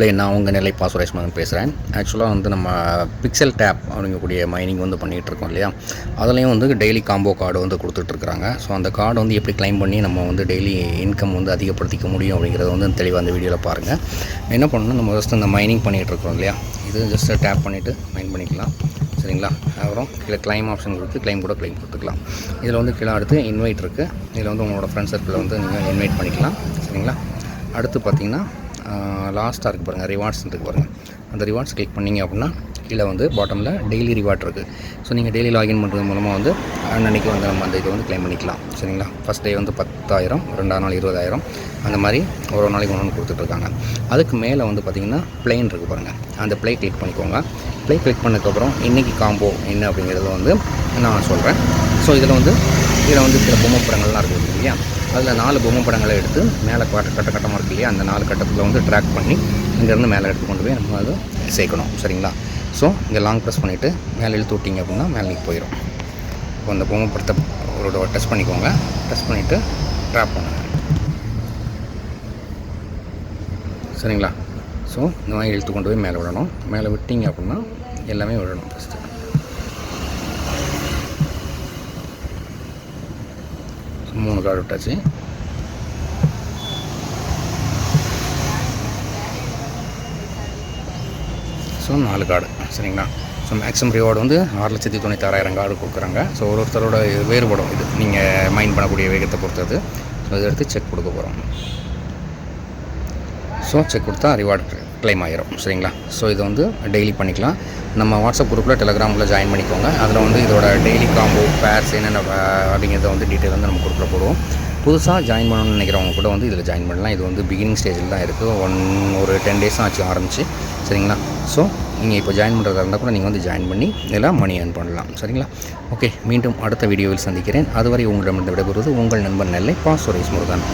நான் உங்கள் நிலை பா சுரேஷ் மகன் பேசுகிறேன் ஆக்சுவலாக வந்து நம்ம பிக்சல் டேப் அப்படிங்கக்கூடிய மைனிங் வந்து பண்ணிகிட்ருக்கோம் இல்லையா? அதுலேயும் வந்து டெய்லி காம்போ கார்டு வந்து கொடுத்துட்ருக்குறாங்க ஸோ அந்த கார்டு வந்து எப்படி கிளைம் பண்ணி நம்ம வந்து டெய்லி இன்கம் வந்து அதிகப்படுத்திக்க முடியும் அப்படிங்கிறத வந்து தெளிவாக அந்த வீடியோவில் பாருங்கள் என்ன பண்ணணும்? நம்ம ஜஸ்ட் இந்த மைனிங் பண்ணிகிட்டு இருக்கோம் இல்லையா? இது ஜஸ்ட் டேப் பண்ணிவிட்டு மைன் பண்ணிக்கலாம். சரிங்களா? அப்புறம் கீழே க்ளைம் ஆப்ஷன் கொடுத்து க்ளைம் கூட கிளைம் கொடுத்துக்கலாம். இதில் வந்து கீழே அடுத்து இன்வைட் இருக்குது இதில் வந்து உங்களோட ஃப்ரெண்ட் சர்க்கிளில் வந்து நீங்கள் இன்வைட் பண்ணிக்கலாம். சரிங்களா? அடுத்து பார்த்திங்கன்னா லாஸ்ட்டாக இருக்குது பாருங்கள் ரிவார்ட்ஸ் இருக்குது பாருங்கள் அந்த ரிவார்ட்ஸ் கிளிக் பண்ணிங்க அப்படின்னா கீழே வந்து பாட்டமில் டெய்லி ரிவார்ட் இருக்குது ஸோ நீங்கள் டெய்லி லாகின் பண்ணுறது மூலமாக வந்து அன்னன்னைக்கு வந்து நம்ம அந்த இதை வந்து க்ளைம் பண்ணிக்கலாம். சரிங்களா? ஃபஸ்ட் டே வந்து பத்தாயிரம் ரெண்டாம் நாள் இருபதாயிரம். அந்த மாதிரி ஒரு ஒரு நாளைக்கு ஒன்று கொடுத்துட்ருக்காங்க அதுக்கு மேலே வந்து பார்த்திங்கன்னா ப்ளைன் இருக்குது பாருங்கள் அந்த ப்ளே கிளிக் பண்ணிக்கோங்க. ப்ளே கிளிக் பண்ணதுக்கப்புறம் இன்றைக்கி காம்போ என்ன அப்படிங்கிறத வந்து நான் சொல்கிறேன் ஸோ இதில் வந்து இதில் வந்து சில பொம்மை படங்கள்லாம் இருக்குது இல்லையா? அதில் நாலு பொம்மை படங்களை எடுத்து மேலே கட்ட கட்ட கட்டமாக இருக்கு இல்லையா? அந்த நாலு கட்டத்தில் வந்து ட்ராக் பண்ணி இங்கேருந்து மேலே எடுத்து கொண்டு போய் நம்ம அதை சேர்க்கணும். சரிங்களா? ஸோ இங்கே லாங் ப்ரெஸ் பண்ணிவிட்டு மேலே இழுத்து விட்டிங்க அப்படின்னா மேலே போயிடும் இப்போ அந்த பொம்மை படத்தை ஒரு டெஸ்ட் பண்ணிக்கோங்க. டெஸ்ட் பண்ணிவிட்டு ட்ராப் பண்ணுங்கள் சரிங்களா? ஸோ இந்த மாதிரி இழுத்து கொண்டு போய் மேலே விடணும். மேலே விட்டிங்க அப்படின்னா எல்லாமே விடணும் ஃபஸ்ட்டு மூணு கார்டு விட்டாச்சு. ஸோ நாலு கார்டு சரிங்களா? ஸோ மேக்ஸிமம் ரிவார்டு வந்து ஆறு லட்சத்தி தொண்ணூத்தாறாயிரம் கார்டு கொடுக்குறாங்க. ஸோ ஒரு ஒருத்தரோட வேறுபடும் இது. நீங்கள் மைண்ட் பண்ணக்கூடிய வேகத்தை பொறுத்தது ஸோ இதை எடுத்து செக் கொடுக்க போகிறோம் ஸோ செக் கொடுத்தா ரிவார்டு க்ளைம் ஆகிரும் சரிங்களா? ஸோ இதை வந்து டெய்லி பண்ணிக்கலாம். நம்ம வாட்ஸ்அப் குரூப்பில் டெலகிராமில் ஜாயின் பண்ணிக்கோங்க. அதில் வந்து இதோட டெய்லி காம்போ பேர்ஸ் என்னென்ன அப்படிங்கிறத வந்து டீட்டெயில் வந்து நம்ம குரூப்பில் போடுவோம். புதுசாக ஜாயின் பண்ணணும்னு நினைக்கிறவங்க கூட வந்து இதில் ஜாயின் பண்ணலாம். இது வந்து பிகினிங் ஸ்டேஜில் தான் இருக்குது ஒன் ஒரு டென் டேஸ் ஆச்சு ஆரம்பிச்சு. சரிங்களா? ஸோ நீங்கள் இப்போ ஜாயின் பண்ணுறதா இருந்தால் கூட நீங்கள் வந்து ஜாயின் பண்ணி இதெல்லாம் மணி ஏர்ன் பண்ணலாம். சரிங்களா? ஓகே மீண்டும் அடுத்த வீடியோவில் சந்திக்கிறேன். அதுவரை உங்களிடமிருந்து விடைபெறுவது உங்கள் நண்பன் நெல்லை பா முருகன்.